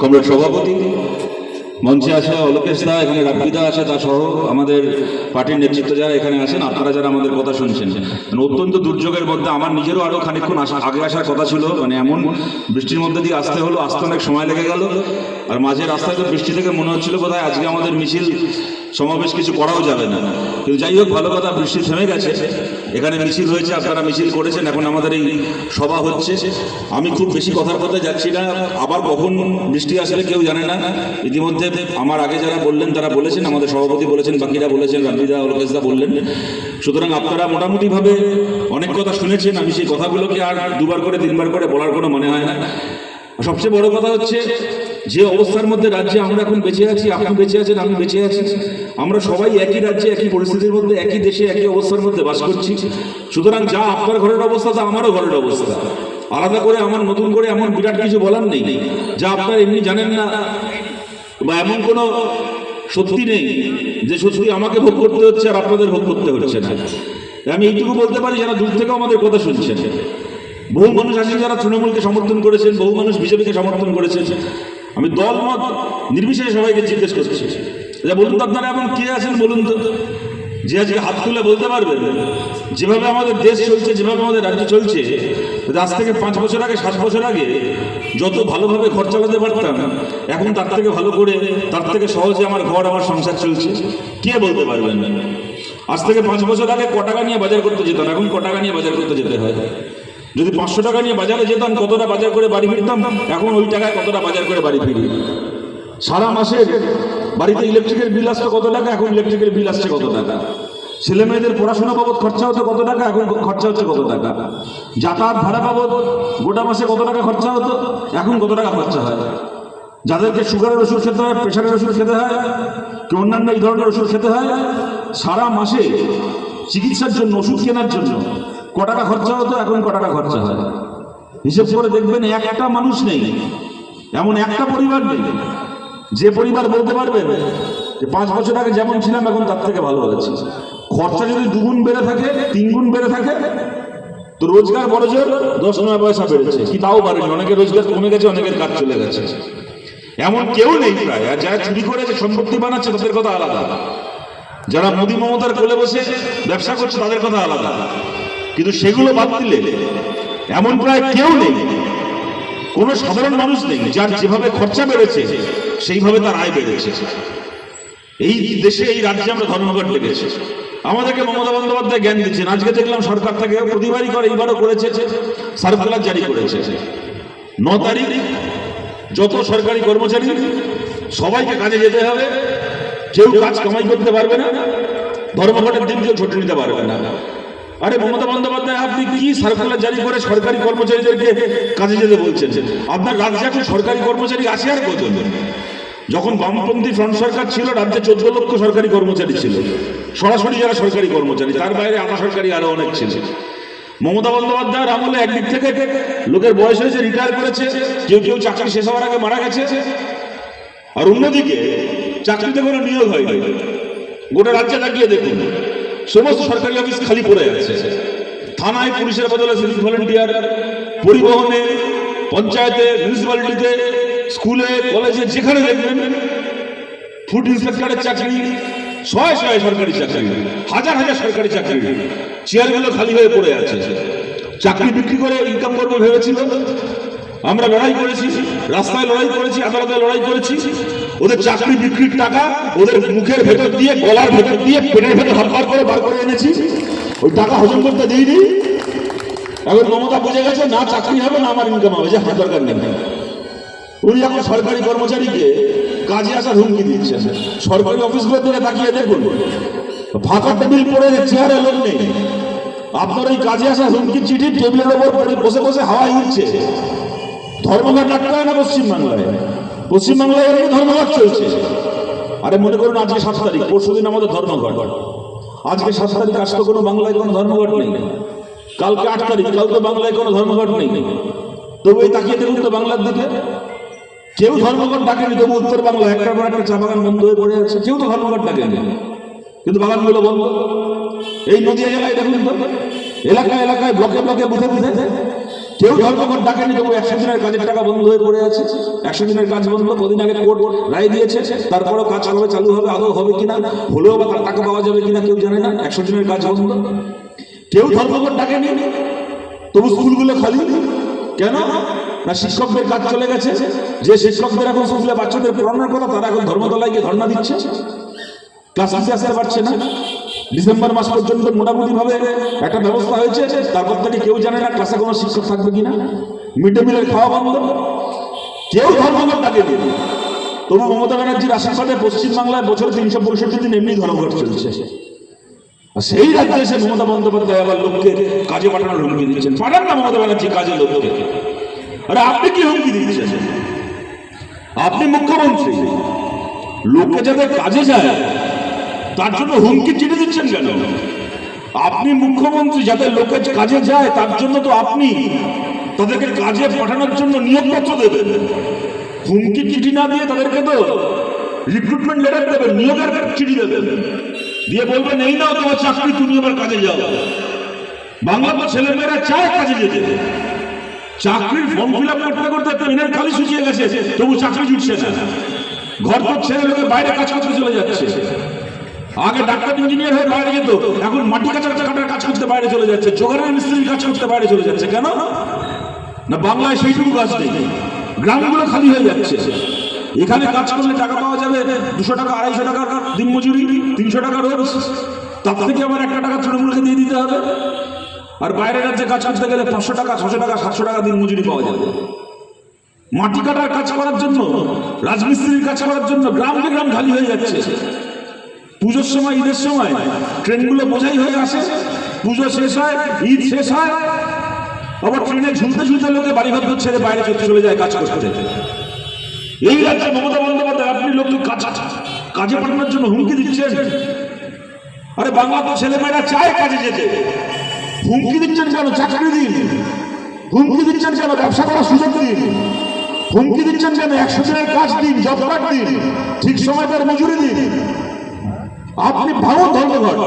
Comrade সভাপতি, মঞ্চে আছে অলোকেশ দা, এখানে রাব্বিদা আছে তা সহ আমাদের পার্টির নেতৃত্ব যারা এখানে আছেন, আপনারা যারা আমাদের কথা শুনছেন। মানে অত্যন্ত দুর্যোগের মধ্যে আমার নিজেরও আরও খানিকক্ষণ আসা আগে আসার কথা ছিল মানে এমন বৃষ্টির মধ্যে দিয়ে আসতে হলো, আসতে অনেক সময় লেগে গেল। আর মাঝে রাস্তায় তো বৃষ্টি থেকে মনে হচ্ছিল বোধহয় আজকে আমাদের মিছিল সমাবেশ কিছু করাও যাবে না। কিন্তু যাই হোক, ভালো কথা, বৃষ্টি থেমে গেছে। এখানে মিছিল হয়েছে, আপনারা মিছিল করেছেন, এখন আমাদের এই সভা হচ্ছে। আমি খুব বেশি কথার কথা যাচ্ছি না। আবার কখন বৃষ্টি আসলে কেউ জানে না। ইতিমধ্যে আমার আগে যারা বললেন, তারা বলেছেন, আমাদের সভাপতি বলেছেন, বাকিরা বলেছেন রাব্বিদা অলকেশদা বললেন। সুতরাং আপনারা মোটামুটিভাবে অনেক কথা শুনেছেন। আমি সেই কথাগুলোকে আর দুবার করে, তিনবার করে বলার কোনো মনে হয় না। সবচেয়ে বড় কথা হচ্ছে যে অবস্থার মধ্যে রাজ্যে আমরা এখন বেঁচে আছি, আপনি বেঁচে আছেন, আমি বেঁচে আছি, আমরা সবাই একই রাজ্যে, একই পরিস্থিতির মধ্যে, একই দেশে, একই অবস্থার মধ্যে বাস করছি। সুতরাং যা আপনার ঘরের অবস্থা, তা আমারও ঘরের অবস্থা। আলাদা করে আমার, নতুন করে এমন বিরাট কিছু বলার নেই। যা আপনার এমনি জানেন না, বা এমন কোনো সত্যি নেই যে সত্যি আমাকে ভোগ করতে হচ্ছে আর আপনাদের ভোগ করতে হচ্ছে না। আমি এইটুকু বলতে পারি যারা দূর থেকেও আমাদের কথা শুনছেন। বহু মানুষ আছেন যারা তৃণমূলকে সমর্থন করেছেন, বহু মানুষ বিজেপিকে সমর্থন করেছেন আমি দল মত নির্বিশেষে সবাইকে জিজ্ঞেস করছি। যে বলুন তো আপনারা এমন কে আছেন বলুন তো? যে আজকে হাত তুলে বলতে পারবেন? যেভাবে আমাদের দেশ চলছে, যেভাবে আমাদের রাজ্য চলছে আজ থেকে পাঁচ বছর আগে, সাত বছর আগে যত ভালোভাবে ঘর চালাতে পারতাম, এখন তার থেকে ভালো করে, তার থেকে সহজে আমার ঘর, আমার সংসার চলছে। কে বলতে পারবেন? আজ থেকে পাঁচ বছর আগে ক টাকা নিয়ে বাজার করতে যেতাম, এখন ক টাকা নিয়ে বাজার করতে যেতে হয়। যদি পাঁচশো টাকা নিয়ে বাজারে যেতাম, কতটা বাজার করে বাড়ি ফিরতাম? এখন ওই টাকায় কতটা বাজার করে বাড়ি ফিরি? সারা মাসে বাড়িতে ইলেকট্রিকের বিল আসতো কত টাকা, এখন ইলেকট্রিকের বিল আসছে কত টাকা? ছেলে মেয়েদের পড়াশোনা বাবদ খরচা হতো কত টাকা, এখন খরচা হচ্ছে কত টাকা? যাতায়াত ভাড়া বাবদ গোটা মাসে কত টাকা খরচা হতো, এখন কত টাকা খরচা হয়? যাদেরকে সুগারের ওষুধ খেতে হয় প্রেশারের ওষুধ খেতে হয়, কি অন্যান্য এই ধরনের ওষুধ খেতে হয়, সারা মাসে চিকিৎসার জন্য, ওষুধ কেনার জন্য ক টাকা খরচা হতো? এখন ক টাকা খরচা হয়? হিসেব করে দেখবেন একটা মানুষ নেই, এমন একটা পরিবার নেই। যে পরিবার বলতে পারবেন যে পাঁচ বছর আগে যেমন ছিলাম, এখন তার থেকে ভালো হয়েছে। খরচা যদি দুগুণ বেড়ে থাকে তিন গুণ বেড়ে থাকে, তো রোজগার বড় জোর, দশ নয় পয়সা বেড়েছে। কি তাও পারেনি অনেকের রোজগার কমে গেছে, অনেকের কাজ চলে গেছে। এমন কেউ নেই প্রায়। আর যারা চুরি করে, যে সম্পত্তি বানাচ্ছে, তাদের কথা আলাদা। যারা মোদী মমতার কোলে বসে ব্যবসা করছে, তাদের কথা আলাদা। কিন্তু সেগুলো বাদ দিলে এমন প্রায় কেউ নেই। কোনো সাধারণ মানুষ নেই যার যেভাবে খরচা বেড়েছে, সেইভাবে তার আয় বেড়েছে। এই দেশে, এই রাজ্যে আমরা ধর্মঘট লেগেছে। আমাদেরকে মমতা বন্দ্যোপাধ্যায় জ্ঞান দিচ্ছেন। আজকে দেখলাম সরকার থেকে প্রতিবারই করে, এইবারও করেছে। সার্কুলার জারি করেছে। ন তারিখ, যত সরকারি কর্মচারী, সবাইকে কাজে যেতে হবে। কেউ কাজ কামাই করতে পারবে না। ধর্মঘটের দিন কেউ ছুটি নিতে পারবে না। আরে মমতা বন্দ্যোপাধ্যায়, আপনি কি সার্কুলার জারি করে সরকারি কর্মচারীদেরকে কাজে যেতে বলছেন? আপনার রাজ্যে এখন সরকারি কর্মচারী আছে আর কত যখন বামপন্থী ফ্রন্ট সরকার ছিল, রাজ্যে চোদ্দ লক্ষ সরকারি কর্মচারী ছিল। সরাসরি যারা সরকারি কর্মচারী, তার বাইরে আধা সরকারি আরও অনেক ছিল। মমতা বন্দ্যোপাধ্যায়ের আমলে একদিক থেকে লোকের বয়স হয়েছে রিটায়ার করেছে, কেউ কেউ চাকরি শেষ হওয়ার আগে মারা গেছে। আর অন্যদিকে চাকরিতে কোনো নিয়োগ হয়নি। গোটা রাজ্যে তাকিয়ে দেখুন। সমস্ত সরকারি অফিস খালি পড়ে আছে। থানায় পুলিশের বদলে সিভিক ভলেন্টিয়ার পরিবহনে, পঞ্চায়েতে মিউনিসিপ্যালিটিতে স্কুলে কলেজে যেখানে দেখবেন ফুড ইন্সপেক্টরের চাকরি, শয়ে শয়ে সরকারি চাকরি, হাজার হাজার সরকারি চাকরি চেয়ারগুলো খালি হয়ে পড়ে আছে। চাকরি বিক্রি করে ইনকাম করব ভেবেছিল? আমরা লড়াই করেছি, রাস্তায় লড়াই করেছি, আদালতে লড়াই করেছি। ওদের চাকরি বিক্রির টাকা ওদের মুখের ভেতর দিয়ে, গলার ভেতর দিয়ে পেটের ভেতর হাত করে বার করে এনেছি। ওই টাকা হজম করতে দিইনি। এখন মমতা বুঝে গেছে, না চাকরি হবে, না আমার ইনকাম হবে। যে হাত দরকার নেই। উনি এখন সরকারি কর্মচারীকে কাজে আসার হুমকি দিচ্ছে। সরকারি অফিসগুলোর দিকে তাকিয়ে দেখুন। ফাঁকা টেবিল পড়ে, চেয়ারে লোক নেই। আপনার ওই কাজে আসা হুমকি চিঠি টেবিলের ওপর বসে বসে হাওয়ায় উঠছে ধর্মঘট ডাকতে হয় না পশ্চিমবাংলায়? পশ্চিমবাংলায় এরকম ধর্মঘট চলছে। আরে মনে করুন, আজকে সাত তারিখ পরশু দিন আমাদের ধর্মঘট। আজকে সাত তারিখ, আজ তো কোনো বাংলায় কোনো ধর্মঘট নেই। কালকে আট তারিখ কাল তো বাংলায় কোনো ধর্মঘট নেই। তবু এই তাকিয়ে দেখুন তো বাংলার দিকে। কেউ ধর্মঘট ডাকেনি, তবু উত্তর বাংলা, একটার পর একটা চা বাগান বন্ধ হয়ে পড়ে আছে। কেউ তো ধর্মঘট ডাকেনি। কিন্তু বাগানগুলো বন্ধ। এই নদীয়া জেলায় দেখুন তো, এলাকায় এলাকায়, ব্লকে ব্লকে বুঝে বুঝে কেউ ধর্মঘট ডাকেনি, তবু একশো দিনের কাজের টাকা বন্ধ হয়ে পড়ে আছে। একশো দিনের কাজ বন্ধ, কদিন আগে কোর্ট রায় দিয়েছে। তারপরেও কাজ কবে চালু হবে, আদৌ হবে কিনা, হলেও বা তার টাকা পাওয়া যাবে কিনা কেউ জানে না। একশো দিনের কাজ বন্ধ। কেউ ধর্মঘট ডাকেনি, তবু স্কুলগুলো খালি। কেন? না, শিক্ষকদের কাজ চলে গেছে। যে শিক্ষকদের এখন স্কুলে বাচ্চাদের পড়ানোর কথা, তারা এখন ধর্মতলায় গিয়ে ধর্ণা দিচ্ছে। ক্লাস নিতে আসতে পারছে না। ডিসেম্বর মাস পর্যন্ত মোটামুটি ভাবে একটা ব্যবস্থা হয়েছে, তারপর থেকে কেউ জানে না ক্লাসে কোনো শিক্ষক থাকবে কিনা। মিড ডে মিলের খাওয়া বন্ধ। কেউ ধর্মঘট ডাকেনি তবু মমতা ব্যানার্জির আশীর্বাদে পশ্চিমবাংলায় বছর তিনশো পঁয়ষট্টি দিন এমনি ধর্মঘট চলছে। আর সেই রাজ্যে এসে মমতা বন্দ্যোপাধ্যায় আবার লোককে, কাজে পাঠানোর হুমকি দিচ্ছেন। পাঠান না মমতা ব্যানার্জি কাজে লোককে। আরে আপনি কি হুমকি দিচ্ছেন? আপনি মুখ্যমন্ত্রী। লোককে যাতে কাজে যায় তার জন্য হুমকি চিঠি দিচ্ছেন কেন? আপনি মুখ্যমন্ত্রী যাদের লোকে কাজে যায়, তার জন্য তো আপনি তাদেরকে কাজে পাঠানোর জন্য নিয়োগপত্র দেবেন। হুমকি চিঠি না দিয়ে তাদেরকে তো রিক্রুটমেন্ট লেটার দেবেন, নিয়োগের চিঠি দেবেন। দিয়ে বলবেন, এই নাও তোমার চাকরি, তুমি এবার কাজে যাও। বাংলা তো ছেলেমেয়েরা চায় কাজে যেতে। চাকরির ফর্ম ফিল আপ করতে করতে পেনের খালি শুকিয়ে গেছে, তবু চাকরি জুটছে না। ঘর তো ছেলে বাইরে কাজ করতে চলে যাচ্ছে। আগে ডাক্তার ইঞ্জিনিয়ার হয়ে বাইরে যেত, এখন মাটি কাটার কাটার কাজ করতে বাইরে চলে যাচ্ছে, জোগাড়ের মিস্ত্রির কাজ করতে বাইরে চলে যাচ্ছে, কেন? না, বাংলায় সেইটুকু কাজ নেই। গ্রামগুলো খালি হয়ে যাচ্ছে। এখানে কাজ করলে টাকা পাওয়া যাবে দুশো টাকা, আড়াইশো টাকা দিন মজুরি, তিনশো টাকা রোজ। তার থেকে আবার একটা টাকা তৃণমূলকে দিয়ে দিতে হবে। আর বাইরের রাজ্যে কাজ করতে গেলে পাঁচশো টাকা, ছশো টাকা, সাতশো টাকা দিন মজুরি পাওয়া যাবে। মাটি কাটার কাজ করার জন্য, রাজমিস্ত্রির কাজ করার জন্য গ্রামকে গ্রাম খালি হয়ে যাচ্ছে। পুজোর সময়, ঈদের সময় ট্রেনগুলো বোঝাই হয়ে আসে। পুজো শেষ হয়, ঈদ শেষ হয়। আবার ট্রেনে ঝুলতে ঝুলতে লোকে বাড়ি ঘর ছেড়ে বাইরে চলে চলে যায় কাজ করতে। এই রাজ্যে মমতা বন্দ্যোপাধ্যায়, আপনি লোককে কাজ কাজে পাঠানোর জন্য হুমকি দিচ্ছেন। আরে বাংলা তো ছেলেমেয়েরা চায় কাজে যেতে। হুমকি দিচ্ছেন কেন? চাকরি দিন। হুমকি দিচ্ছেন কেন? ব্যবসা করার সুযোগ দিন। হুমকি দিচ্ছেন কেন? একশো দিনের কাজ দিন, জব কার্ড দিন। ঠিক সময় তার মজুরি দিন। আপনি ভালো ধর্মঘট।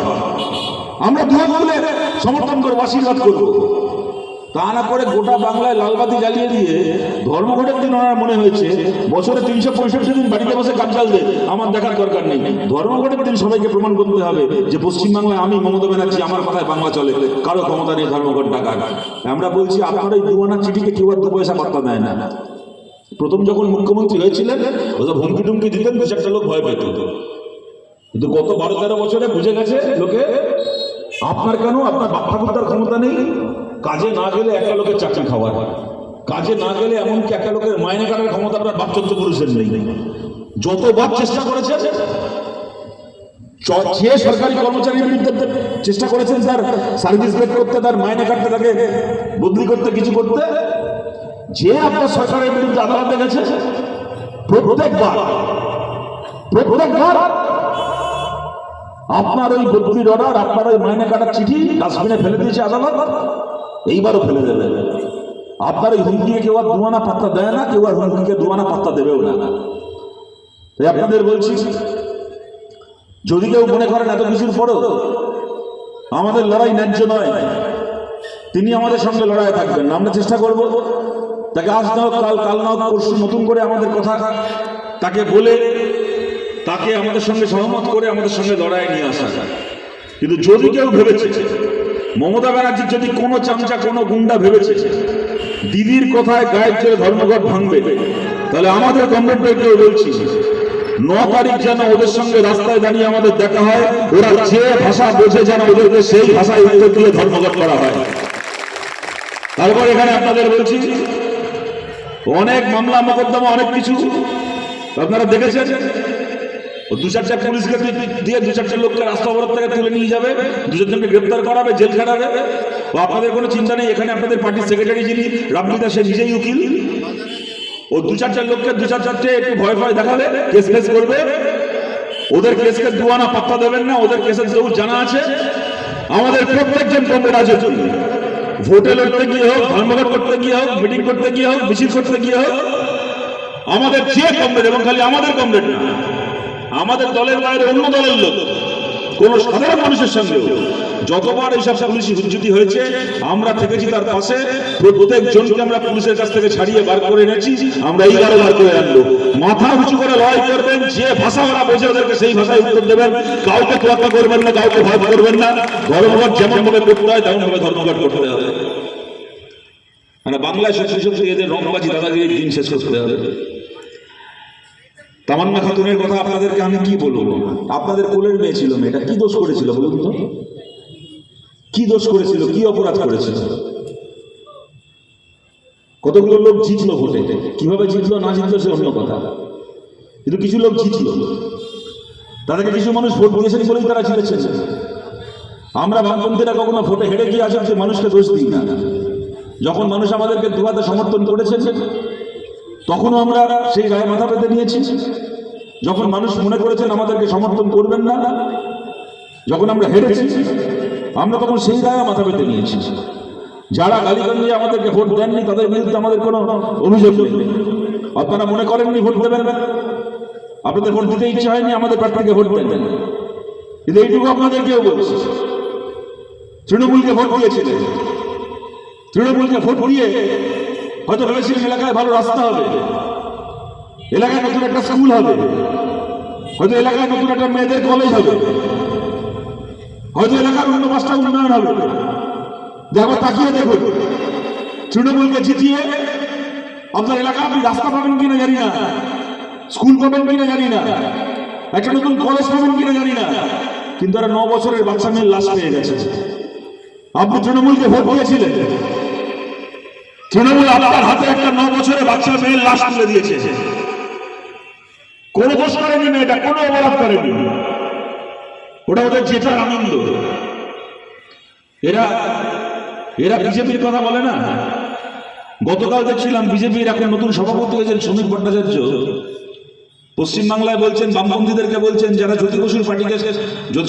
আমরা দুহাত তুলে সমর্থন করব আশীর্বাদ করব। তা না করে গোটা বাংলায় লালবাতি জ্বালিয়ে দিয়ে ধর্মঘটের দিন ওনার মনে হয়েছে, বছরে তিনশো পঁয়ষট্টি দিন বাড়িতে বসে কাজ চালবে আমার দেখার দরকার নেই। ধর্মঘটের দিন সবাইকে প্রমাণ করতে হবে যে পশ্চিমবাংলায় আমি মমতা ব্যানার্জি, আমার কথায় বাংলা চলে। কারও ক্ষমতা নেই ধর্মঘট ডাকা। আমরা বলছি, আপনার এই দুয়ানা চিঠিকে কেউ দু পয়সা পাত্তা দেয় না। প্রথম যখন মুখ্যমন্ত্রী হয়েছিলেন ওসব হুমকি টুমকি দিতেন দু চারটা লোক ভয় পেত। কিন্তু গত বারো তেরো বছরে বুঝে গেছে লোকে, আপনার কেন আপনার বাপ ঠাকুরদার ক্ষমতা নেই? কাজে না গেলে একটা লোকের চাকরি খাওয়ার। কাজে না গেলে এমনকি একটা লোকের মাইনে কাটার ক্ষমতা আপনার বাপ পুরুষের নেই। যতবার চেষ্টা করেছে যে সরকারি কর্মচারীর বিরুদ্ধে চেষ্টা করেছেন তার সার্ভিস ব্রেক করতে, তার মাইনে কাটতে, তাকে বদলি করতে, কিছু করতে, যে আপনার সরকারের বিরুদ্ধে আদালতে গেছে, প্রত্যেকবার প্রত্যেকবার আপনার ওই বদলির অর্ডার আপনার ওই মাইনে কাটার চিঠি ডাস্টবিনে ফেলে দিয়েছে আদালত, এইবারও ফেলে দেবে। আপনার ওই হুমকিকে কেউ আর দুয়ানা পাত্তা দেয় না, কেউ আর হুমকিকে দুয়ানা পাত্তা দেবেও না। তাই আপনাদের বলছি, যদি কেউ মনে করেন এত কিছুর পরেও আমাদের লড়াই ন্যায্য নয়, তিনি আমাদের সঙ্গে লড়াই থাকবেন আমরা চেষ্টা করব, তাকে আজ না হোক কাল কাল না পরশু নতুন করে আমাদের কথা তাকে বলে তাকে আমাদের সঙ্গে সহমত করে আমাদের সঙ্গে লড়াই নিয়ে আসা। যায় কিন্তু যদি কেউ ভেবেছে মমতা ব্যানার্জির যদি কোনো চামচা কোনো গুন্ডা ভেবেছে দিদির কথায় গায়ের জোরে ধর্মঘট ভাঙবে তাহলে আমাদের কমরেডদেরকেও বলছি ন তারিখ যেন ওদের সঙ্গে রাস্তায় দাঁড়িয়ে আমাদের দেখা হয় ওরা যে ভাষা বোঝে যেন ওদেরকে সেই ভাষায় উত্তর দিয়ে ধর্মঘট করা হয়। তারপর এখানে আপনাদের বলছি অনেক মামলা মোকদ্দমা অনেক কিছু আপনারা দেখেছেন? দু চারটা পুলিশকে দিয়ে দু চারটা লোককে রাস্তা অবরোধ থেকে তুলে নিয়ে যাবে দু চারজনকে গ্রেপ্তার করাবে, জেল খাটাবে। ও আপনাদের কোনো চিন্তা নেই, এখানে আপনাদের পার্টির সেক্রেটারি যিনি রামলিতা সে নিজেই উকিল। ও দু চারটা লোককে দু চার চারটে একটু ভয় ভয় দেখাবে, কেস ফেস করবে। ওদের কেসকে দুয়ানা পাত্তা দেবেন না, ওদের কেসের যেহেতু জানা আছে। আমাদের প্রত্যেকজন কমরেড আছে ভোটে লড়তে গিয়ে হোক, ধর্মঘট করতে গিয়ে হোক, মিটিং করতে গিয়ে হোক, মিছিল করতে গিয়ে হোক, আমাদের যে কমরেড, এবং খালি আমাদের কমরেড না আমাদের দলের বাইরে অন্য দলের লোক কোন সাধারণ মানুষের সঙ্গে যতবার এইসব পুলিশি হুজ্জুতি হয়েছে আমরা থেকেছি তার পাশে প্রত্যেক জনকে আমরা পুলিশের কাছ থেকে ছাড়িয়ে বার করে এনেছি আমরা এইবারও বার করে আনব মাথা উঁচু করে লড়াই করবেন যে ভাষা ওরা বোঝে ওদেরকে সেই ভাষায় উত্তর দেবেন কাউকে তোয়াক্কা করবেন না কাউকে ভয় করবেন না ধর্মঘট যেমন ভাবে করতে হয় তেমন ভাবে ধর্মঘট করতে হবে মানে বাংলায় সত্যি সত্যি এদের রংবাজি দাদাগিরির দিন শেষ করতে হবে তামান্না খাতুনের কথা আপনাদেরকে আমি কি বলব? আপনাদের কোলের মেয়ে ছিল মেয়েটা, কি দোষ করেছিল বলুন তো? কি দোষ করেছিল? কি অপরাধ করেছিল? কতগুলো লোক জিতলো ভোটে? কীভাবে জিতলো না জিতলো সে অন্য কথা। কিন্তু কিছু লোক জিতলো। তাদেরকে কিছু মানুষ ভোট দিয়েছেন বলেই তারা জিতেছেন আমরা বামপন্থীরা কখনো ভোটে হেরে গিয়ে আসেন যে মানুষকে দোষ দিই না। যখন মানুষ আমাদেরকে দুহাতে সমর্থন করেছেন তখনও আমরা সেই গায়ে মাথা পেতে নিয়েছি। যখন মানুষ মনে করেছেন আমাদেরকে সমর্থন করবেন না, যখন আমরা হেরেছি, আমরা তখন সেই গায়ে মাথা পেতে নিয়েছি। যারা গালিগঞ্জে আমাদেরকে ভোট দেননি, তাদের বিরুদ্ধে আমাদের কোনো অভিযোগ নেই। আপনারা মনে করেননি ভোট দেবেন? না আপনাদের ভোট দিতে ইচ্ছে হয়নি, আমাদের প্রার্থীকে ভোট দেন। কিন্তু এইটুকু আপনাদেরকেও বলছি। তৃণমূলকে ভোট দিয়েছিলেন। তৃণমূলকে ভোট দিয়ে হয়তো ভেবেছিলেন এলাকায় ভালো রাস্তা হবে। এলাকায় নতুন একটা স্কুল হবে। হয়তো এলাকায় নতুন একটা মেয়েদের কলেজ হবে। হয়তো এলাকার অন্য পাঁচটা উন্নয়ন হবে। দেখো তাকিয়ে দেখুন, তৃণমূলকে জিতিয়ে আপনার এলাকা আপনি রাস্তা পাবেন কিনা জানি না, স্কুল পাবেন কিনা জানি না, একটা নতুন কলেজ পাবেন কিনা জানি না, কিন্তু আর ন বছরের বাচ্চা মেয়ের লাশ পেয়ে গেছে। আপনি তৃণমূলকে ভোট দিয়েছিলেন। তৃণমূল আপনার হাতে একটা ন বছরে বাচ্চা মেয়ের লাশ তুলে দিয়েছে। কোনো দোষ করেনি মেয়েটা, কোনো অপরাধ করেনি ওটা ওদের জেতার আনন্দ। এরা এরা বিজেপির কথা বলে না। গতকাল দেখছিলাম বিজেপির এখন নতুন সভাপতি হয়েছেন শ্রমিক ভট্টাচার্য। পশ্চিমবাংলায় বলছেন, বামপন্থীদেরকে বলছেন, যারা জ্যোতি বসুর পার্টিকে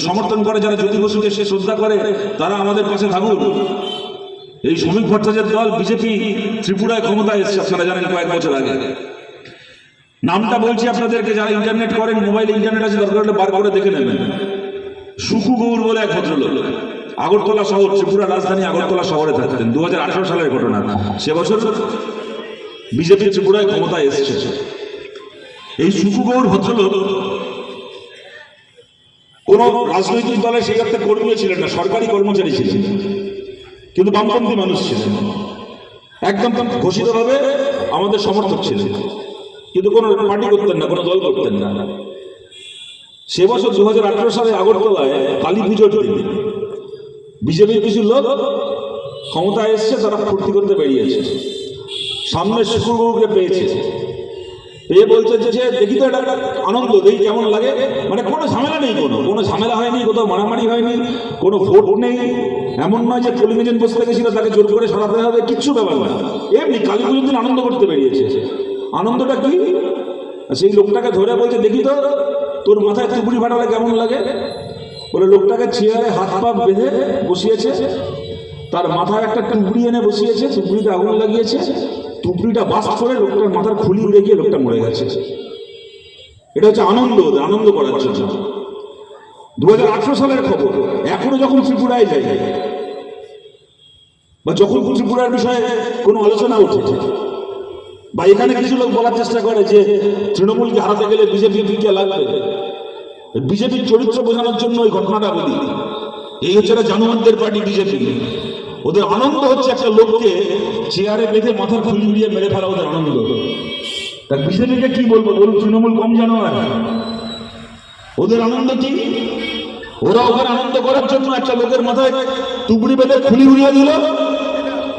সমর্থন করে, যারা জ্যোতি বসুকে সে শ্রদ্ধা করে, তারা আমাদের পাশে থাকুন। এই শ্রমিক ভট্টাচার্য দল বিজেপি ত্রিপুরায় ক্ষমতায় এসেছে, আপনারা জানেন কয়েক বছর আগে। নামটা বলছি আপনাদেরকে, যারা ইন্টারনেট করেন, মোবাইল ইন্টারনেট আছে, দরকার হলে বার করে দেখে নেবেন। সুকু গৌর বলে এক ভদ্রলোক, আগরতলা শহর, ত্রিপুরা রাজধানী আগরতলা শহরে থাকতেন দু হাজার আঠারো সালের ঘটনা। সে বছর বিজেপি ত্রিপুরায় ক্ষমতায় এসেছে। এই সুকু গৌর ভদ্রলোক কোন রাজনৈতিক সেই অর্থে কর্মী ছিলেন না, সরকারি কর্মচারী ছিলেন। কিন্তু বামপন্থী মানুষ ছিলেন। একদম ঘোষিতভাবে আমাদের সমর্থক ছিলেন। কিন্তু কোনো পার্টি করতেন না, কোনো দল করতেন না। সে বছর দু হাজার আঠারো সালে আগরতলায় কালী পুজোর দিন। বিজেপির কিছু লোক ক্ষমতায় এসছে তারা ফুর্তি করতে বেরিয়েছে। সামনে শুক্রবাবুকে পেয়েছে। পেয়ে বলছে যে দেখি তো এটা আনন্দ, দেখি কেমন লাগে। মানে কোনো ঝামেলা নেই কোনো কোনো ঝামেলা হয়নি, কোথাও মারামারি হয়নি, কোনো ভোট নেই। এমন নয় যে এজেন্ট বসে গেছিল তাকে জোর করে সরাতে হবে, কিচ্ছু ব্যাপার না এমনি কালী পুজোর দিন আনন্দ করতে বেরিয়েছে। আনন্দটা কি? সেই লোকটাকে ধরে বলছে, দেখি তো, তোর মাথায় টুপুরি ফাটালে কেমন লাগে? বলে, লোকটাকে চেয়ারে হাত পা বেঁধে বসিয়েছে। তার মাথায় একটা টুকরি এনে বসিয়েছে, টুকরিতে আগুন লাগিয়েছে। টুকরিটা বাস করে লোকটার মাথার খুলি উড়ে গিয়ে লোকটা মরে গেছে। এটা হচ্ছে আনন্দ আনন্দ করার জন্য। দু সালের খবর, এখনও যখন ত্রিপুরায় যাই, বা যখন ত্রিপুরার বিষয়ে কোনো আলোচনা ওঠে, বা এখানে কিছু লোক বলার চেষ্টা করে যে তৃণমূলকে হারাতে গেলে বিজেপি কে লাগবে? বিজেপির চরিত্র বোঝানোর জন্য ওই ঘটনাটা বলি। এই হচ্ছে জানুয়ারদের পার্টি বিজেপি। ওদের আনন্দ হচ্ছে একটা লোককে চেয়ারে বেঁধে মাথার খুলি উড়িয়ে মেরে ফেলা ওদের আনন্দ। তা বিজেপিকে কি বলব বলুন, তৃণমূল কম জানোয়ার ওদের আনন্দ কি? ওরা ওখানে আনন্দ করার জন্য একটা লোকের মাথায় টুকরি বেঁধে খুলি উড়িয়ে দিল।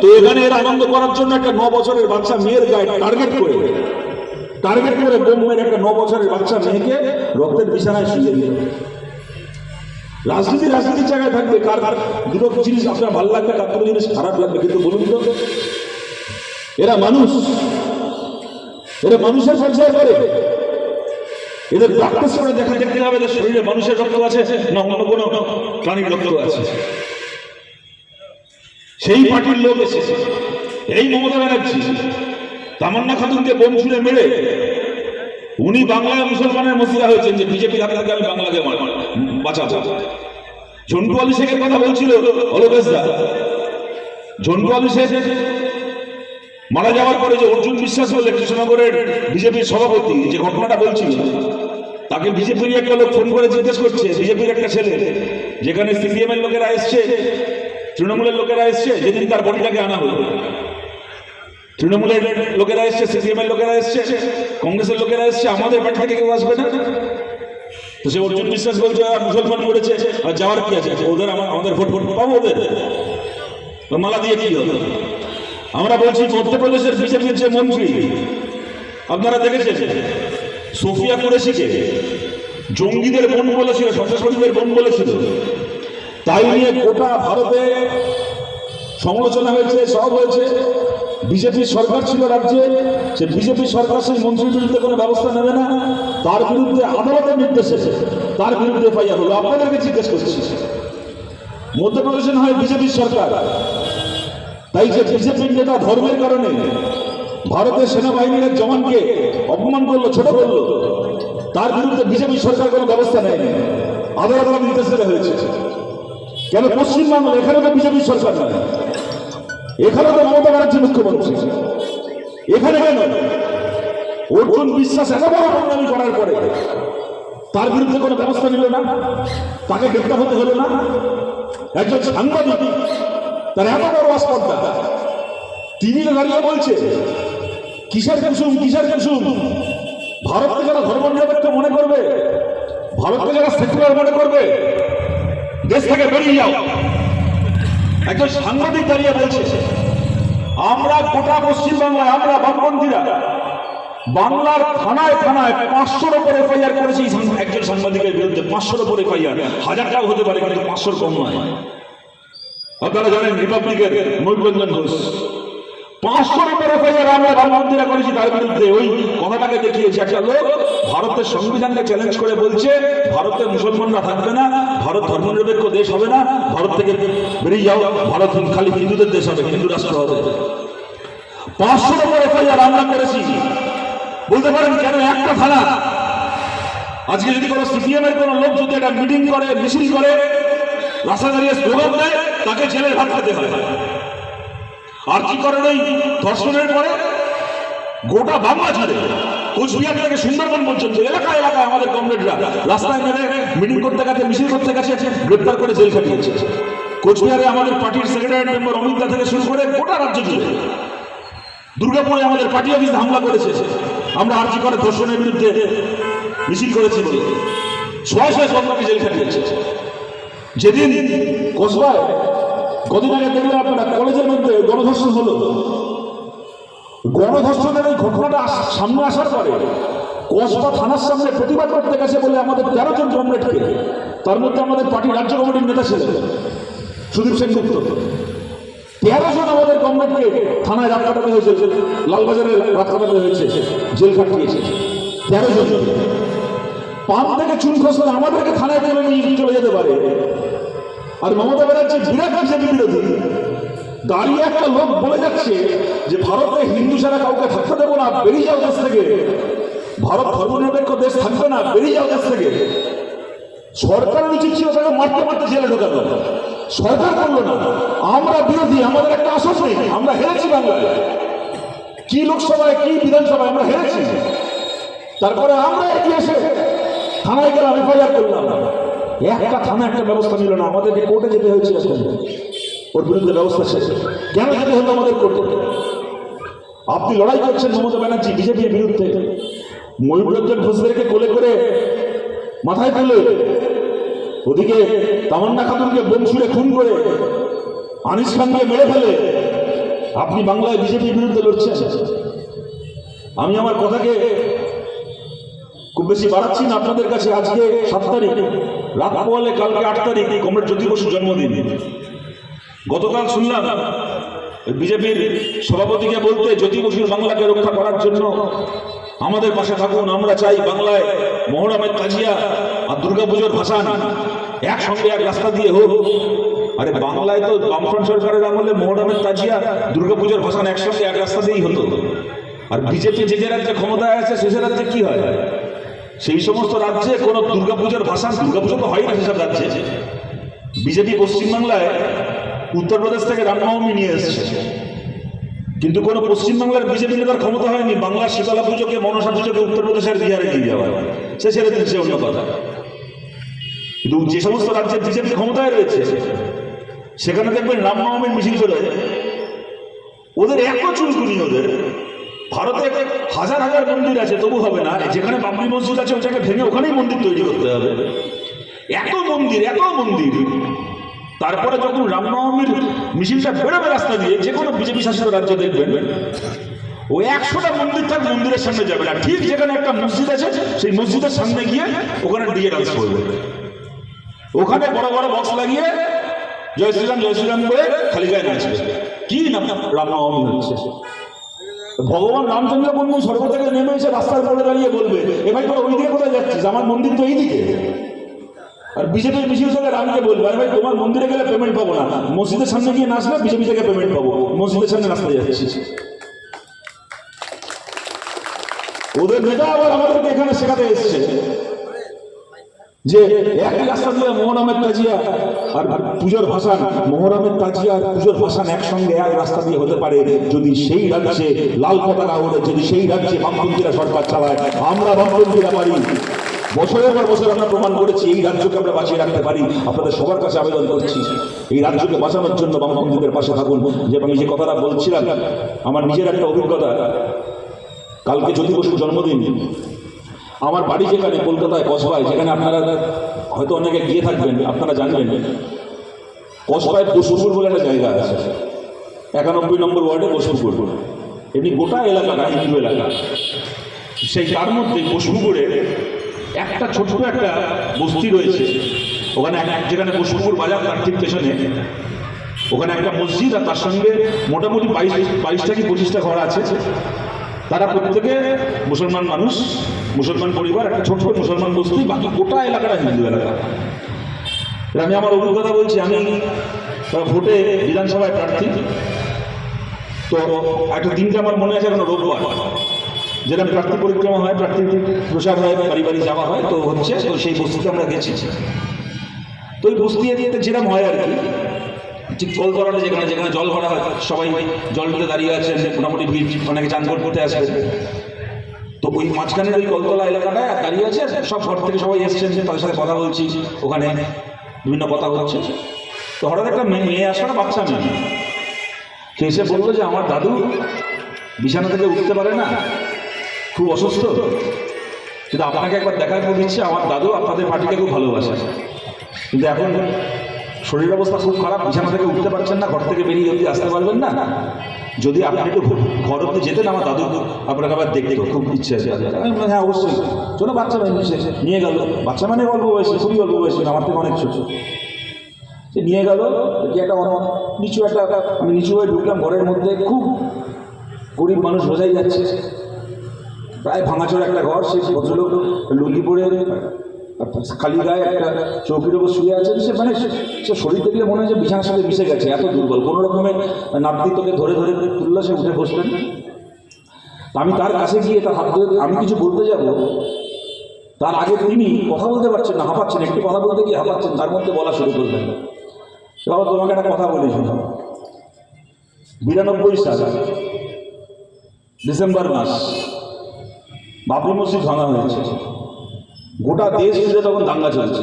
তো এখানে এর আনন্দ করার জন্য একটা ন বছরের বাচ্চা মেয়ের গায়ে টার্গেট করে। টার্গেট করে বোম একটা ন বছরের বাচ্চা মেয়েকে রক্তের বিছানায় শুয়ে দিল। রাজনীতি রাজনীতির জায়গায় থাকবে। কার কার দুটো জিনিস আপনার ভালো লাগবে, কার কোনো জিনিস খারাপ লাগবে, কিন্তু বলুন তো। এরা মানুষ। এরা মানুষের পর্যায়ে করে এদের প্র্যাকটিস করে দেখা দেখতে হবে। এদের শরীরে মানুষের রক্ত আছে, না অন্য কোনো প্রাণীর রক্ত আছে। সেই পার্টির লোক এসেছে। এই মমতা ব্যানার্জি, তামান্না খাতুনকে বোম ছুড়ে মেরে, উনি বাংলায় মুসলমানের মসিরা হয়েছেন যে বিজেপি হাত থেকে আমি বাংলাকে বাঁচাবো। ঝন্টু শেখের কথা বলছিল অলোকেশ দা। ঝন্টু শেখ মারা যাওয়ার পরে যে অর্জুন বিশ্বাস বলে কৃষ্ণনগরের বিজেপির সভাপতি, যে ঘটনাটা বলছিল, তাকে বিজেপির একটা লোক ফোন করে জিজ্ঞেস করছে, বিজেপির একটা ছেলে, যেখানে সিপিএম এর লোকেরা এসছে, তৃণমূলের লোকেরা এসছে, যেদিন তার বডিটাকে আনা হলো। তৃণমূলের লোকেরা এসছে, সিপিএম এর লোকেরা এসছে, কংগ্রেসের লোকেরা এসছে, আমাদের পার্টি থেকে কেউ আসবে না। তো সে অর্জুন বিশ্বাস বলছে "আর মুসলমান করেছে। আর যাওয়ার কি আছে? ওদের আমাদের ভোট ভোট পাবো ওদের। মালা দিয়ে কি হবে? আমরা বলছি, মধ্যপ্রদেশের বিজেপির যে মন্ত্রী, আপনারা দেখেছেন? সোফিয়া কুরেশিকে জঙ্গিদের বোন বলেছিল, সন্ত্রাসবাদীদের বোন বলেছিল। তাই নিয়ে গোটা ভারতে সমালোচনা হয়েছে, সব হয়েছে। বিজেপির সরকার ছিল রাজ্যে, সে বিজেপি সরকার সেই মন্ত্রীর বিরুদ্ধে কোনো ব্যবস্থা নেবে না। তার বিরুদ্ধে আদালতের নির্দেশে তার বিরুদ্ধে এফআইআর হলো। আপনাদেরকে জিজ্ঞেস করছি মধ্যপ্রদেশে হয় বিজেপির সরকার। তাই যে বিজেপির নেতা ধর্মের কারণে ভারতের সেনাবাহিনীর এক জওয়ানকে অপমান করল, ছোট করল, তার বিরুদ্ধে বিজেপি সরকার কোনো ব্যবস্থা নেয়নি। আদালত নির্দেশ দেওয়া হয়েছে। কেন পশ্চিমবাংলা এখানে তো বিজেপির সরকার নয় এখানে তো মমতা ব্যানার্জি মুখ্যমন্ত্রী। এখানে কেন? অর্জুন বিশ্বাস এত বড় বদনামি করার পরে তার বিরুদ্ধে কোনো ব্যবস্থা নিল না? তাকে গ্রেপ্তার হতে হলো না? একজন সাংবাদিক, তার এত বড় অস্পর্ধা। তিনি দাঁড়িয়ে বলছে, কিসের কুসুম কিসের কুসুম? ভারতকে যারা ধর্মনিরপেক্ষ মনে করবে, ভারতকে যারা সেকুলার মনে করবে, দেশ থেকে বেরিয়ে যাও। একজন সাংবাদিক দাঁড়িয়ে বলছে, আমরা গোটা পশ্চিমবাংলায়, আমরা বামপন্থীরা বাংলার থানায় থানায় পাঁচশোর ওপর এফআইআর করেছি। একজন সাংবাদিকের বিরুদ্ধে পাঁচশোর ওপর এফআইআর টাকা হতে পারে কিন্তু পাঁচশোর কম নয়। আপনারা জানেন রিপাবলিকের ময়ূররঞ্জন ঘোষ। উপর এফআইআর আমরা বামপন্থীরা করেছি, তার বিরুদ্ধে। ওই কথাটাকে দেখিয়েছে একটা লোক, ভারতের সংবিধানকে চ্যালেঞ্জ করে বলছে ভারতে মুসলমানরা থাকবে না, ভারত ধর্মনিরপেক্ষ দেশ হবে না, ভারত থেকে বেরিয়ে যাও, ভারত খালি হিন্দুদের দেশ হিন্দু রাষ্ট্র এফআইআর আমরা করেছি। বলতে পারেন কেন একটা থানা আজকে যদি কোনো সিপিএম কোনো লোক যদি একটা মিটিং করে, মিছিল করে রাস্তা দাঁড়িয়ে দেয়, তাকে জেলের ভাত খেতে হয় আর কি করেন ওই ধর্ষণের পরে গোটা বাংলা জুড়ে কোচবিহার থেকে সুন্দরবন পর্যন্ত, এলাকা এলাকায় আমাদের কমরেডরা রাস্তায় নেমে মিটিং করতে গেছে, মিছিল করতে গেছে, গ্রেপ্তার করে জেল খাটিয়েছে। কোচবিহারে আমাদের পার্টির সেক্রেটারি মেম্বার অমিত থেকে শুরু করে গোটা রাজ্য জুড়ে দুর্গাপুরে আমাদের পার্টি অফিসে হামলা করেছে। আমরা আর্জি করে ধর্ষণের বিরুদ্ধে মিছিল করেছি বলে ছয় ছয় বন্ধকে জেল খাটিয়েছে। যেদিন কসবায় কদিন আগে আপনারা কলেজের মধ্যে গণধর্ষণ হলো। গণধর্ষণের এই ঘটনাটা সামনে আসার পরে কসবা থানার সামনে প্রতিবাদ করতে গেছে বলে আমাদের তেরো জন কমরেডকে। তার মধ্যে আমাদের পার্টি রাজ্য কমিটির নেতা ছিলেন সুদীপ সেনগুপ্ত তেরো জন আমাদের কমরেডকে থানায় রাত কাটাতে হয়েছে, লালবাজারে রাত কাটাতে হয়েছে, জেল খাটিয়েছে। তেরো জন। পান থেকে চুন খসলে আমাদেরকে থানায় নিয়ে চলে যেতে পারে। আর মমতা ব্যানার্জি বিরাট বিজেপি বিরোধী। দাঁড়িয়ে একটা লোক বলে যাচ্ছে যে ভারতে হিন্দু ছাড়া কাউকে থাকতে দেবো না, বেরিয়ে যাও দেশ থেকে। ভারত ধর্মনিরপেক্ষ দেশ থাকবে না, বেরিয়ে যাও দেশ থেকে। সরকারের উচিত ছিল তাকে মারতে মারতে জেলে ঢোকাতো সরকার করল না। আমরা বিরোধী, আমাদের একটা আসন নেই, আমরা হেরেছি বাংলায়। কি লোকসভায়, কি বিধানসভায় আমরা হেরেছি। তারপরে আমরা এগিয়ে এসে থানায় গেলাম, এফআইআর করলাম। একটা থানা একটা ব্যবস্থা নিল না আমাদেরকে কোর্টে যেতে হয়েছে এখন ওর বিরুদ্ধে ব্যবস্থা শেষ। কেন যেতে হলো আমাদের কোর্টে আপনি লড়াই করছেন মমতা ব্যানার্জি বিজেপির বিরুদ্ধে। ময়ূররঞ্জন ঘোষদেরকে কোলে করে মাথায় তুলে ওদিকে তামান্না খাতুনকে বোম ছুঁড়ে খুন করে আনিস খানকে মেরে ফেলে আপনি বাংলায় বিজেপির বিরুদ্ধে লড়ছেন। আমি আমার কথাকে খুব বেশি বাড়াচ্ছি না আপনাদের কাছে আজকে সাত তারিখ। রাত পোয়ালে কালকে আট তারিখ, কমরেড জ্যোতি বসুর জন্মদিন। গতকাল শুনলাম বিজেপির সভাপতিকে বলতে জ্যোতি বসুর বাংলাকে রক্ষা করার জন্য আমাদের পাশে থাকুন, আমরা চাই বাংলায় মহরমের তাজিয়া আর দুর্গাপুজোর ভাসান একসঙ্গে এক রাস্তা দিয়ে হোক। আরে বাংলায় তো বামফ্রন্ট সরকারের আমলে মহরমের তাজিয়া দুর্গাপুজোর ভাসান একসঙ্গে এক রাস্তা দিয়েই হতো। আর বিজেপি যে যে রাজ্যে ক্ষমতায় আছে সে রাজ্যে কি হয়? সেই সমস্ত রাজ্যে কোনো দুর্গাপুজোর ভাষা, দুর্গাপুজো তো হয় না সেসব রাজ্যে। বিজেপি পশ্চিমবাংলায় উত্তরপ্রদেশ থেকে রামনবমী নিয়ে এসেছে। কিন্তু কোনো পশ্চিমবাংলার বিজেপি নেতার ক্ষমতা হয়নি। বাংলার শীতলা পুজোকে, মনসা পুজোকে উত্তরপ্রদেশের বিহারে নিয়ে যাওয়া সে ছেড়ে দিচ্ছে অন্য কথা। কিন্তু যে সমস্ত রাজ্যে বিজেপি ক্ষমতায় রয়েছে, সেখানে দেখবেন রামনবমীর মিছিল চলে ওদের এত চুলকুনি ওদের। ভারতে হাজার হাজার মন্দির আছে, তবু হবে না। যেখানে বাবরি মসজিদ আছে ওটাকে ভেঙে ওখানেই মন্দির তৈরি করতে হবে। এত মন্দির এত মন্দির। তারপরে যখন রামনবমীর মিছিলটা বেরোবে রাস্তা দিয়ে, যে কোনো বিজেপি শাসিত রাজ্য দেখবেন, ও একশোটা মন্দির থাক মন্দিরের সামনে যাবে। না ঠিক যেখানে একটা মসজিদ আছে, সেই মসজিদের সামনে গিয়ে ওখানে ডিজে ডান্স করবে। ওখানে বড় বড় বক্স লাগিয়ে জয় শ্রীরাম জয় শ্রীরাম করে খালি গায়ে নাচবে কি নাম? রামনবমী হচ্ছে ভগবান রামচন্দ্র বন্ধু স্বর্গ থেকে নেমে এসে রাস্তার পরে দাঁড়িয়ে বলবে, এ ভাই তোরা ওইদিকে কোথায় যাচ্ছিস? আমার মন্দির তো এইদিকে। আর বিজেপির বিশেষ থেকে রামকে বলব, আরে ভাই, তোমার মন্দিরে গেলে পেমেন্ট পাবো না। মসজিদের সামনে গিয়ে নাচলে বিজেপি থেকে পেমেন্ট পাবো। মসজিদের সামনে নাচতে যাচ্ছি ওদের নেতা আবার আমাদেরকে এখানে শেখাতে এসছে। যে একই রাস্তা দিয়ে মোহরামের তাজিয়া আর পুজোর ভাসান, মোহরামের তাজিয়া আর পুজোর ভাসান একসঙ্গে এক রাস্তা দিয়ে হতে পারে। যদি সেই রাজ্যে লাল পতাকা ওড়ে, যদি সেই রাজ্যে বামপন্থীরা সরকার চালায়, আমরা বামপন্থীরা পারি। বছরের পর বছর আমরা প্রমাণ করেছি, এই রাজ্যকে আমরা বাঁচিয়ে রাখতে পারি। আপনাদের সবার কাছে আবেদন করছি, এই রাজ্যকে বাঁচানোর জন্য বামপন্থীদের পাশে থাকুন। যে আমি যে কথাটা বলছিলাম, আমার নিজের একটা অভিজ্ঞতা। কালকে যদি বসুর জন্মদিন আমার বাড়ি যেখানে, কলকাতায়, কসবায়, যেখানে আপনারা হয়তো অনেকে গিয়ে থাকবেন, আপনারা জানবেন। কসবায় বসুপুর বলে একটা জায়গা আছে। একানব্বই নম্বর ওয়ার্ডে বসুপুর এমনি গোটা এলাকাটা হিন্দু এলাকা। সেই তার মধ্যে বসুপুরে একটা ছোট্ট একটা বস্তি রয়েছে। ওখানে যেখানে বসুপুর বাজার তার ঠিক পেছনে। ওখানে একটা মসজিদ আর তার সঙ্গে মোটামুটি বাইশ বাইশটা কি পঁচিশটা ঘর আছে। তারা প্রত্যেকে মুসলমান মানুষ। মুসলমান পরিবার, একটা ছোট ছোট মুসলমান বস্তি, বাকি গোটা এলাকাটা হিন্দু এলাকা। আমি আমার অভিজ্ঞতা বলছি, আমি ভোটে বিধানসভায় প্রার্থী। তো একটা দিনটা আমার মনে আছে এখন রোববার, যেটা প্রার্থী পরিক্রমা হয়, প্রার্থী প্রসার হয় বাড়ি বাড়ি যাওয়া হয়, তো হচ্ছে, তো সেই বস্তিতে আমরা গেছি। তো ওই বস্তি এরিয়াতে যেরকম হয় আর কি, ঠিক কল করাটা যেখানে যেখানে জল ভরা হয়, সবাই জল তুলে দাঁড়িয়ে আছে মোটামুটি ভিড়, অনেকে চান করতে আসবে। তো ওই মাঝখানের ওই কলতলা এলাকাটায় দাঁড়িয়ে আছে, সব ঘর থেকে সবাই এসছেন তাদের সাথে কথা বলছি। ওখানে বিভিন্ন কথা হচ্ছে। তো হঠাৎ একটা মেয়ে আসলো বাচ্চা মেয়ে। সে এসে বলল যে, আমার দাদু বিছানা থেকে উঠতে পারে না, খুব অসুস্থ। কিন্তু আপনাকে একবার দেখার করে দিচ্ছে, আমার দাদু আপনাদের পার্টিকে খুব ভালোবাসে। কিন্তু এখন শরীর অবস্থা খুব খারাপ, বিছানা থেকে উঠতে পারছেন না, ঘর থেকে বেরিয়ে অবধি আসতে পারবেন না। যদি আপনি একটু অব্দি যেতেন আমার দাদু আপনাকে আবার দেখতে খুব ইচ্ছে আছে। হ্যাঁ অবশ্যই। চলো, বাচ্চা মেয়ে নিয়ে গেল। বাচ্চা মানে অল্প বয়সে, খুবই অল্প বয়সী, আমার থেকে অনেক ছোট। সে নিয়ে গেল কি একটা অন- নিচু একটা আমি নিচু হয়ে ঢুকলাম, ঘরের মধ্যে খুব গরিব মানুষ বোঝাই যাচ্ছে। প্রায় ভাঙাচোর একটা ঘর, সে ভদ্রলোক লুঙ্গি পরে খালি গায়ে একটা চৌকির ওপর শুয়ে আছে, সে মানে সে- শরীর দেখলে মনে হয় যে বিছানার সাথে মিশে গেছে, এত দুর্বল। কোনো রকমের নাপদি তোকে ধরে ধরে তুললে, সে উঠে বসলেন আমি তার কাছে গিয়ে তার হাত ধরে, আমি কিছু বলতে যাব? তার আগে তিনি কথা বলতে পারছেন না, হাঁপাচ্ছেন, একটু কথা বলতে গিয়ে হাঁপাচ্ছেন, তার মধ্যে বলা শুরু করলেন। বাবা, তোমাকে একটা কথা বলি বিরানব্বই সাল, ডিসেম্বর মাস, বাবরি মসজিদ ভাঙা হয়েছে। গোটা দেশ জুড়ে তখন দাঙ্গা চলছে।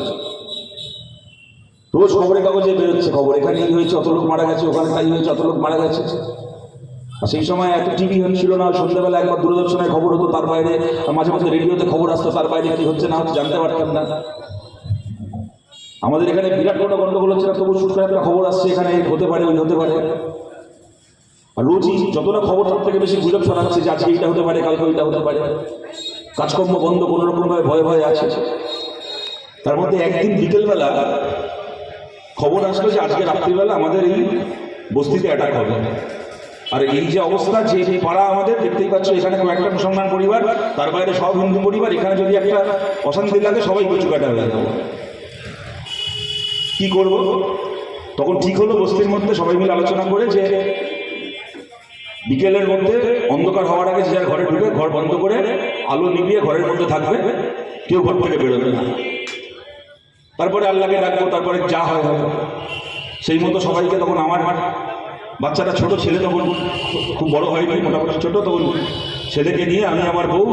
রোজ খবরের কাগজে বেরোচ্ছে খবর। এখানে এই হয়েছে? অত লোক মারা গেছে, ওখানে তাই হয়েছে, অত লোক মারা গেছে। আর সেই সময় এত টিভি ছিল না, সন্ধ্যাবেলা একবার দূরদর্শনে খবর হতো, তার বাইরে মাঝে মাঝে রেডিওতে খবর আসতো, তার বাইরে কি হচ্ছে না হচ্ছে জানতে পারতাম না। আমাদের এখানে বিরাট কোনো গন্ডগোল হচ্ছে না, তবু শুট একটা খবর আসছে, এখানে হতে পারে, ওই হতে পারে। আর রোজই যতটা খবর, তার থেকে বেশি গুজব ছড়াচ্ছে যে আজকে এইটা হতে পারে, কালকে ওইটা হতে পারে। কাজকর্ম বন্ধ কোনো রকমভাবে ভয়ে ভয়ে আছে। তার মধ্যে একদিন বিকেলবেলা খবর আসলো যে আজকে রাত্রিবেলা আমাদের এই বস্তিতে অ্যাটাক হবে। আর এই যে অবস্থা, যে পাড়া আমাদের, দেখতেই পাচ্ছ এখানে একটা মুসলমান পরিবার, তার বাইরে সব হিন্দু পরিবার, এখানে যদি একটা অশান্তি লাগে, সবাই কচু কাটা হয়ে যাবে। কি করব? তখন ঠিক হলো বস্তির মধ্যে সবাই মিলে আলোচনা করে যে বিকেলের মধ্যে অন্ধকার হওয়ার আগে যে যার ঘরে ঢুকে ঘর বন্ধ করে আলো নিভিয়ে ঘরের মধ্যে থাকবে, কেউ ঘর থেকে বেরোবে না। তারপরে আল্লাহকে ডাকবো, তারপরে যা হয় হয় সেই মতো সবাইকে তখন আমার বাচ্চাটা ছোট ছেলে তখন খুব বড় হয়নি, মোটামুটি ছোট, তখন ছেলেকে নিয়ে আমি আমার বউ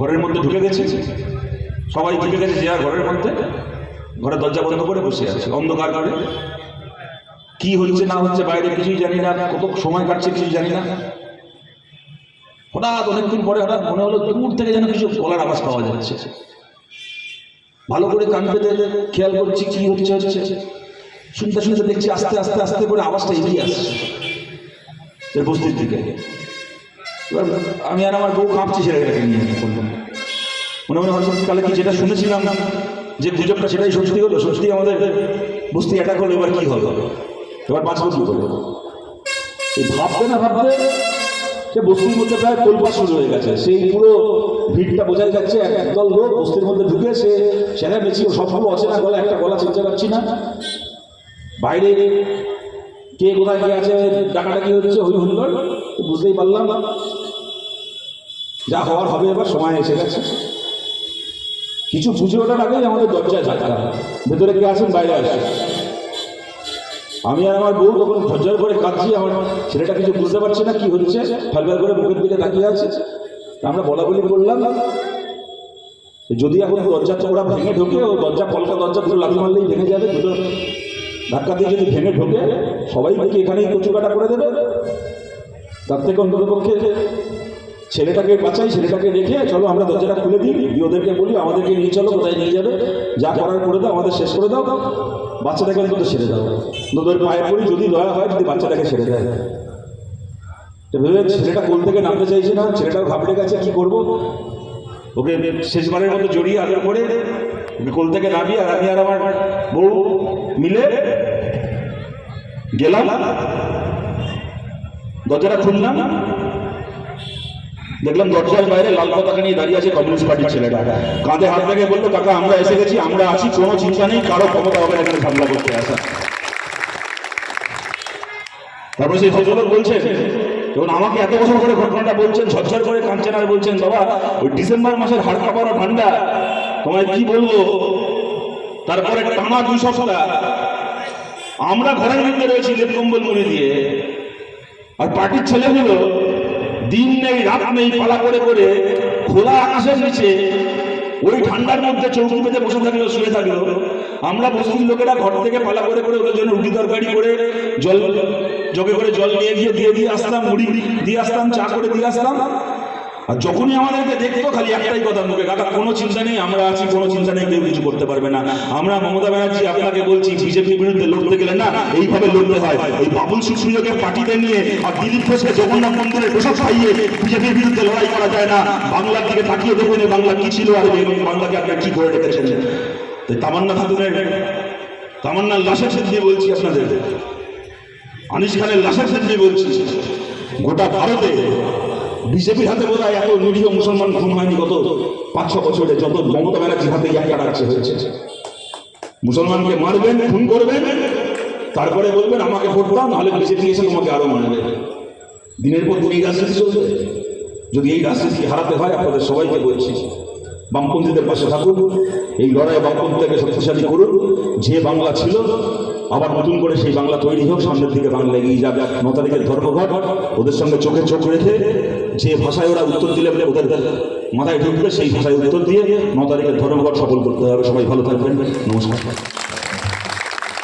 ঘরের মধ্যে ঢুকে গেছি। সবাই ঢুকে গেছে যে ঘরের মধ্যে। ঘরের দরজা বন্ধ করে বসে আছে, অন্ধকার করে কি হচ্ছে, না হচ্ছে, বাইরে কিছুই জানি না, কত সময় কাটছে কিছুই জানি না। হঠাৎ অনেকদিন পরে হঠাৎ মনে হলো দূর থেকে যেন কিছু গলার আওয়াজ পাওয়া যাচ্ছে। ভালো করে কান পেতে খেয়াল করছি কি হচ্ছে হচ্ছে শুনতে শুনতে দেখছি আস্তে আস্তে আস্তে করে আওয়াজটা এগিয়ে আসছে। বস্তির দিকে। এবার আমি আর আমার বউ কাঁপছি ছেলেটাকে নিয়ে মনে মনে হচ্ছে কালে কি যেটা শুনেছিলাম, যে গুজবটা সেটাই সত্যি হলো? সত্যি আমাদের বস্তি অ্যাটাক হলো, এবার কি হলো এবার পাঁচ বছর হলো এই ভাবতে না ভাবতে সে বস্তির মধ্যে প্রায় তোলপা শুরু হয়ে গেছে। সেই পুরো ভিড়টা বোঝাই যাচ্ছে, এক একদল লোক বস্তির মধ্যে ঢুকে সে সেরা বেশি সবগুলো অচেনা গলা একটা গলা চিনতে পারছি না। বাইরে কে কোথায় কে আছে, ডাকাডাকি হচ্ছে হই হুল্লোড় বুঝতেই পারলাম। না যা হওয়ার হবে এবার, সময় এসে গেছে। কিছু বুঝে ওঠার আগেই আমাদের দরজায় ধাক্কা। ভেতরে কে আছেন? বাইরে আসেন। আমি আর আমার বউ তখন ঝরঝর করে কাঁদছি, আমার ছেলেটা কিছু বুঝতে পারছে না, কি হচ্ছে? ফালফাল করে মুখের দিকে তাকিয়ে আছে। আমরা বলা বলি করলাম। যদি এখন দরজাটা ওরা ভেঙে ঢোকে, ও দরজা কলকা দরজা, দুটো লাথি মারলেই ভেঙে যাবে, দুটো ধাক্কা দিয়ে যদি ভেঙে ঢোকে, সবাই এখানেই কচু কাটা করে দেবে। তার থেকে অন্তত পক্ষে ছেলেটাকে বাঁচাই, ছেলেটাকে রেখে চলো আমরা দরজাটা খুলে দিই। ওদেরকে বলি, আমাদেরকে নিয়ে চলো, কোথায় নিয়ে যাবে? যা করার করে দাও, আমাদের শেষ করে দাও। বাচ্চাটাকে অন্তত ছেড়ে দাও। তোদের পায়ে পড়ি, যদি দয়া হয়, যদি বাচ্চাটাকে ছেড়ে দেয়। ভেবে ছেলেটা কোল থেকে নামতে চাইছে না। ছেলেটাও ঘাবড়ে গেছে, কি করব? ওকে শেষবারের মতো জড়িয়ে আদর করে কোল থেকে নামিয়ে আর আমি আর আমার বউ মিলে গেলাম। দরজাটা খুললাম। দেখলাম দরজার বাইরে লাল পতাকা নিয়ে দাঁড়িয়ে আছে কমিউনিস্ট পার্টির ছেলেটা কাঁধে হাত রেখে বলল, কাকা, আমরা এসে গেছি, আমরা আছি, কোনো চিন্তা নেই, কারও ক্ষমতা হবে এখানে ঝামেলা করতে, আসা। তারপরে সেই ভদ্রলোক বলছেন এবং আমাকে এত বছর করে ঘটনাটা বলছেন, ঝরঝর করে কাঁদছেন আর বলছেন, বাবা, ওই ডিসেম্বর মাসের হাড় কাঁপানো ঠান্ডা তোমায় কি বলব? তারপরে টানা দুই সপ্তাহ, আমরা ঘরের মধ্যে রয়েছি লেপ কম্বল মুড়ি দিয়ে, আর পার্টির ছেলেগুলো দিন নেই রাত নেই, পালা করে করে খোলা আকাশের নিচে ওই ঠান্ডার মধ্যে চৌকি পেতে বসে থাকল, শুয়ে থাকল। আমরা বস্তির লোকেরা ঘর থেকে পালা করে করে ওদের জন্য রুটি তরকারি করে জল জগে করে জল নিয়ে গিয়ে দিয়ে দিয়ে আসতাম, মুড়ি দিয়ে আসতাম, চা করে দিয়ে আসতাম। আর যখনই আমাদেরকে দেখতো, খালি একটাই কথা মুখে কাকা, কোনো চিন্তা নেই, আমরা আছি, কোনো চিন্তা নেই, কেউ কিছু করতে পারবে না। আমরা মমতা ব্যানার্জি আপনাকে বলছি, বিজেপির বিরুদ্ধে লড়তে গেলে না, এইভাবে লড়তে হয়। ওই বাবুল সুপ্রিয়কে পার্টিতে নিয়ে আর দিলীপ ঘোষকে জগন্নাথ মন্দিরের পোশাক খাইয়ে বিজেপির বিরুদ্ধে লড়াই করা যায় না। বাংলার দিকে তাকিয়ে দেখবেন বাংলা কি ছিল আর এই বাংলাকে আপনার কি করে রেখেছেন। তাই তামান্না খাতুনের, তামান্নার লাশের ক্ষেত্রে বলছি আপনাদের। আনিস খানের লাশের ক্ষেত্রে বলছি। গোটা ভারতে বিজেপির হাতে বোধ হয় এত নিরীহ মুসলমান খুন হয়নি গত পাঁচ ছ বছরে যত মমতা ব্যানার্জির হাতে একটা রাখছে হয়েছে। মুসলমানকে মারবেন, খুন করবেন, তারপরে বলবেন, আমাকে ভোট দাও, নাহলে বিজেপি এসে তোমাকে আরও মারবে। দিনের পর দিন এই রাজনীতি চলবে। যদি এই রাজনীতি হারাতে হয়, আপনাদের সবাইকে বলছি, বামপন্থীদের পাশে থাকুন, এই লড়াই বামপন্থীকে শক্তিশালী করুন। যে বাংলা ছিল আবার নতুন করে সেই বাংলা তৈরি হোক, সামনের দিকে বাংলা এগিয়ে যাবে ন তারিখের ধর্মঘট, ওদের সঙ্গে চোখে চোখ রেখে যে ভাষায় ওরা উত্তর দিলে ওদের মাথায় ঢুকবে, সেই ভাষায় উত্তর দিয়ে ন তারিখের ধর্মঘট সফল করতে হবে। সবাই ভালো থাকবেন। নমস্কার।